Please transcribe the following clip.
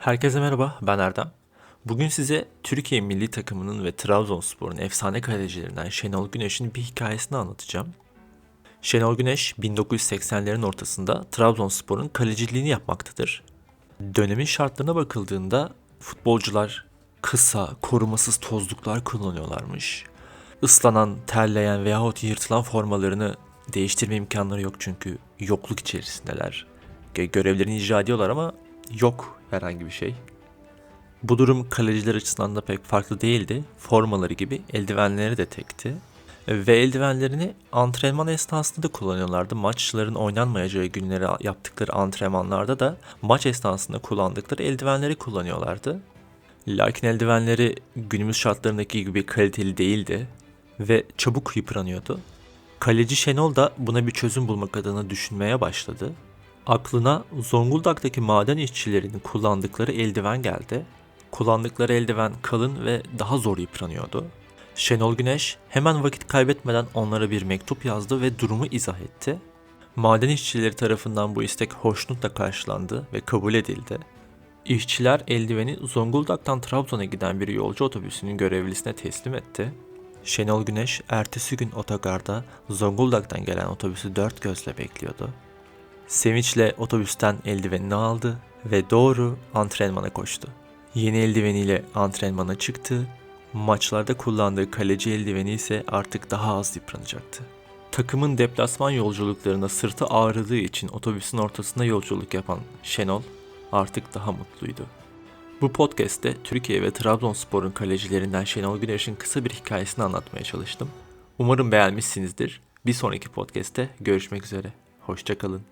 Herkese merhaba, ben Erdem. Bugün size Türkiye milli takımının ve Trabzonspor'un efsane kalecilerinden Şenol Güneş'in bir hikayesini anlatacağım. Şenol Güneş 1980'lerin ortasında Trabzonspor'un kaleciliğini yapmaktadır. Dönemin şartlarına bakıldığında futbolcular kısa, korumasız tozluklar kullanıyorlarmış. Islanan, terleyen veyahut yırtılan formalarını değiştirme imkanları yok çünkü yokluk içerisindeler. Gö- Görevlerini icra ediyorlar ama yok herhangi bir şey. Bu durum kaleciler açısından da pek farklı değildi. Formaları gibi eldivenleri de tekti. Ve eldivenlerini antrenman esnasında da kullanıyorlardı. Maçların oynanmayacağı günleri yaptıkları antrenmanlarda da maç esnasında kullandıkları eldivenleri kullanıyorlardı. Lakin eldivenleri günümüz şartlarındaki gibi kaliteli değildi ve çabuk yıpranıyordu. Kaleci Şenol da buna bir çözüm bulmak adına düşünmeye başladı. Aklına Zonguldak'taki maden işçilerinin kullandıkları eldiven geldi. Kullandıkları eldiven kalın ve daha zor yıpranıyordu. Şenol Güneş hemen vakit kaybetmeden onlara bir mektup yazdı ve durumu izah etti. Maden işçileri tarafından bu istek hoşnutla karşılandı ve kabul edildi. İşçiler eldiveni Zonguldak'tan Trabzon'a giden bir yolcu otobüsünün görevlisine teslim etti. Şenol Güneş ertesi gün otogarda Zonguldak'tan gelen otobüsü dört gözle bekliyordu. Sevinçle otobüsten eldivenini aldı ve doğru antrenmana koştu. Yeni eldiveniyle antrenmana çıktı. Maçlarda kullandığı kaleci eldiveni ise artık daha az yıpranacaktı. Takımın deplasman yolculuklarında sırtı ağrıdığı için otobüsün ortasında yolculuk yapan Şenol artık daha mutluydu. Bu podcast'te Türkiye ve Trabzonspor'un kalecilerinden Şenol Güneş'in kısa bir hikayesini anlatmaya çalıştım. Umarım beğenmişsinizdir. Bir sonraki podcast'te görüşmek üzere. Hoşçakalın.